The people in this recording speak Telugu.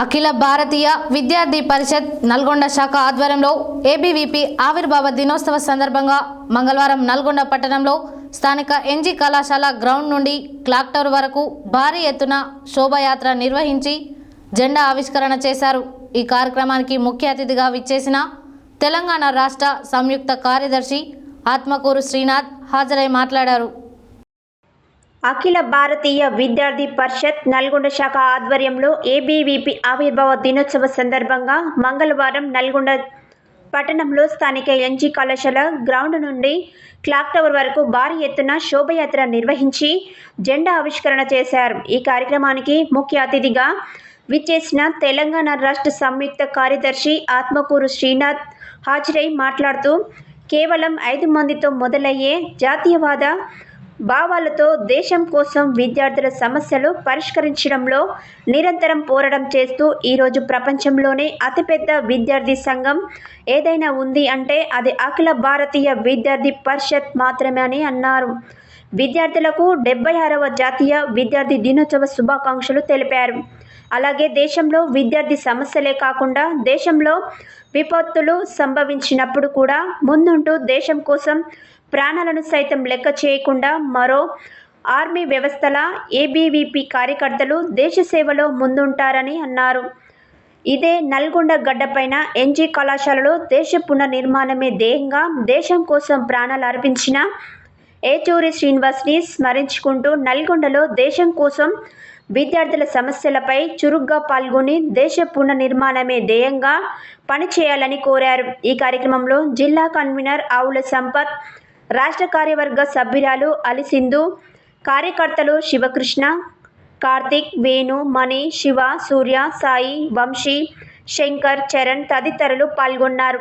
అఖిల భారతీయ విద్యార్థి పరిషత్ నల్గొండ శాఖ ఆధ్వర్యంలో ఏబీవీపీ ఆవిర్భావ దినోత్సవ సందర్భంగా మంగళవారం నల్గొండ పట్టణంలో స్థానిక ఎన్జీ కళాశాల గ్రౌండ్ నుండి క్లాక్ టవర్ వరకు భారీ ఎత్తున శోభయాత్ర నిర్వహించి జెండా ఆవిష్కరణ చేశారు. ఈ కార్యక్రమానికి ముఖ్య అతిథిగా విచ్చేసిన తెలంగాణ రాష్ట్ర సంయుక్త కార్యదర్శి ఆత్మకూరు శ్రీనాథ్ హాజరై మాట్లాడారు. అఖిల భారతీయ విద్యార్థి పరిషత్ నల్గొండ శాఖ ఆధ్వర్యంలో ఏబీవీపీ ఆవిర్భావ దినోత్సవ సందర్భంగా మంగళవారం నల్గొండ పట్టణంలో స్థానిక ఎన్జీ కళాశాల గ్రౌండ్ నుండి క్లాక్ టవర్ వరకు భారీ ఎత్తున శోభయాత్ర నిర్వహించి జెండా ఆవిష్కరణ చేశారు. ఈ కార్యక్రమానికి ముఖ్య అతిథిగా విచ్చేసిన తెలంగాణ రాష్ట్ర సంయుక్త కార్యదర్శి ఆత్మకూరు శ్రీనాథ్ హాజరై మాట్లాడుతూ కేవలం ఐదు మందితో మొదలయ్యే జాతీయవాద భావాలతో దేశం కోసం విద్యార్థుల సమస్యలు పరిష్కరించడంలో నిరంతరం పోరాటం చేస్తూ ఈరోజు ప్రపంచంలోనే అతిపెద్ద విద్యార్థి సంఘం ఏదైనా ఉంది అంటే అది అఖిల భారతీయ విద్యార్థి పరిషత్ మాత్రమే అని అన్నారు. విద్యార్థులకు డెబ్బై ఆరవ జాతీయ విద్యార్థి దినోత్సవ శుభాకాంక్షలు తెలిపారు. అలాగే దేశంలో విద్యార్థి సమస్యలే కాకుండా దేశంలో విపత్తులు సంభవించినప్పుడు కూడా ముందుంటూ దేశం కోసం ప్రాణాలను సైతం లెక్క చేయకుండా మరో ఆర్మీ వ్యవస్థల ఏబీవీపీ కార్యకర్తలు దేశ సేవలో ముందుంటారని అన్నారు. ఇదే నల్గొండ గడ్డపైన ఎన్జీ కళాశాలలో దేశ పునర్నిర్మాణమే ధ్యేయంగా దేశం కోసం ప్రాణాలు అర్పించిన ఏచూరి శ్రీనివాస్ని స్మరించుకుంటూ నల్గొండలో దేశం కోసం విద్యార్థుల సమస్యలపై చురుగ్గా పాల్గొని దేశ పునర్నిర్మాణమే ధ్యేయంగా పనిచేయాలని కోరారు. ఈ కార్యక్రమంలో జిల్లా కన్వీనర్ ఆవుల సంపత్ రాష్ట్ర కార్యవర్గ సభ్యురాలు అలిసింధు కార్యకర్తలు శివకృష్ణ కార్తిక్ వేణు మణి శివ సూర్య సాయి వంశీ శంకర్ చరణ్ తదితరులు పాల్గొన్నారు.